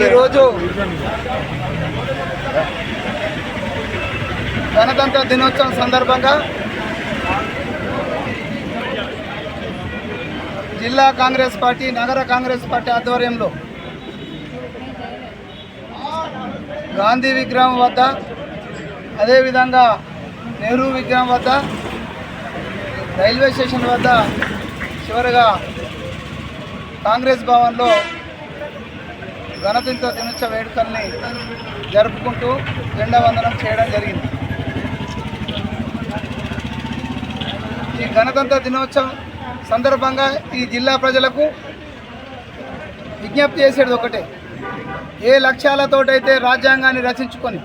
ఈరోజు గణతంత్ర దినోత్సవం సందర్భంగా జిల్లా కాంగ్రెస్ పార్టీ నగర కాంగ్రెస్ పార్టీ ఆధ్వర్యంలో గాంధీ విగ్రహం వద్ద అదేవిధంగా నెహ్రూ విగ్రహం వద్ద రైల్వే స్టేషన్ వద్ద చివరగా కాంగ్రెస్ భవన్లో గణతంత్ర దినోత్సవ వేడుకల్ని జరుపుకుంటూ జెండా వందనం చేయడం జరిగింది. ఈ గణతంత్ర దినోత్సవం సందర్భంగా ఈ జిల్లా ప్రజలకు విజ్ఞప్తి చేసేది ఒకటే. ఏ లక్ష్యాలతోటైతే రాజ్యాంగాన్ని రచించుకొని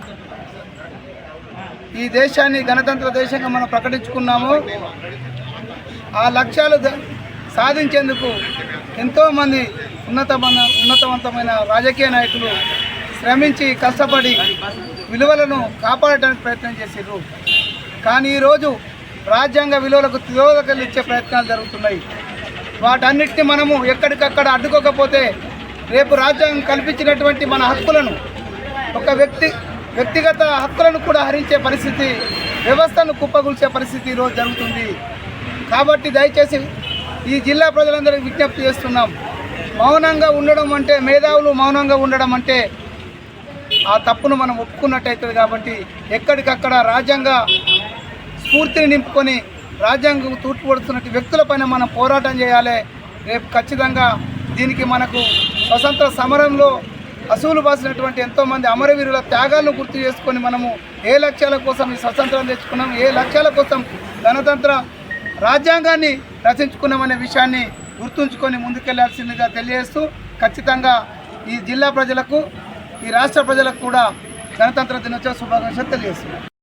ఈ దేశాన్ని గణతంత్ర దేశంగా మనం ప్రకటించుకున్నామో ఆ లక్ష్యాలు సాధించేందుకు ఎంతోమంది ఉన్నత ఉన్నతవంతమైన రాజకీయ నాయకులు శ్రమించి కష్టపడి విలువలను కాపాడటానికి ప్రయత్నం చేసారు కానీ ఈరోజు రాజ్యాంగ విలువలకు తిరోధకలు ఇచ్చే ప్రయత్నాలు జరుగుతున్నాయి. వాటన్నిటిని మనము ఎక్కడికక్కడ అడ్డుకోకపోతే రేపు రాజ్యాంగం కల్పించినటువంటి మన హక్కులను ఒక వ్యక్తి వ్యక్తిగత హక్కులను కూడా హరించే పరిస్థితి వ్యవస్థను కుప్పగూల్చే పరిస్థితి ఈరోజు జరుగుతుంది. కాబట్టి దయచేసి ఈ జిల్లా ప్రజలందరికీ విజ్ఞప్తి చేస్తున్నాం. మౌనంగా ఉండడం అంటే మేధావులు మౌనంగా ఉండడం అంటే ఆ తప్పును మనం ఒప్పుకున్నట్టయితుంది కాబట్టి ఎక్కడికక్కడ రాజ్యాంగ స్ఫూర్తిని నింపుకొని రాజ్యాంగం తూర్పుపడుతున్నట్టు వ్యక్తులపైన మనం పోరాటం చేయాలి. రేపు ఖచ్చితంగా దీనికి మనకు స్వతంత్ర సమరంలో అసూలు బాసినటువంటి ఎంతోమంది అమరవీరుల త్యాగాలను గుర్తు చేసుకొని మనము ఏ లక్ష్యాల కోసం ఈ స్వతంత్రం తెచ్చుకున్నాం ఏ లక్ష్యాల కోసం గణతంత్ర రాజ్యాంగాన్ని రచించుకున్నామనే విషయాన్ని గుర్తుంచుకొని ముందుకెళ్ళాల్సిందిగా తెలియజేస్తూ ఖచ్చితంగా ఈ జిల్లా ప్రజలకు ఈ రాష్ట్ర ప్రజలకు కూడా గణతంత్ర దినోత్సవ శుభాకాంక్షలు తెలియజేస్తున్నాను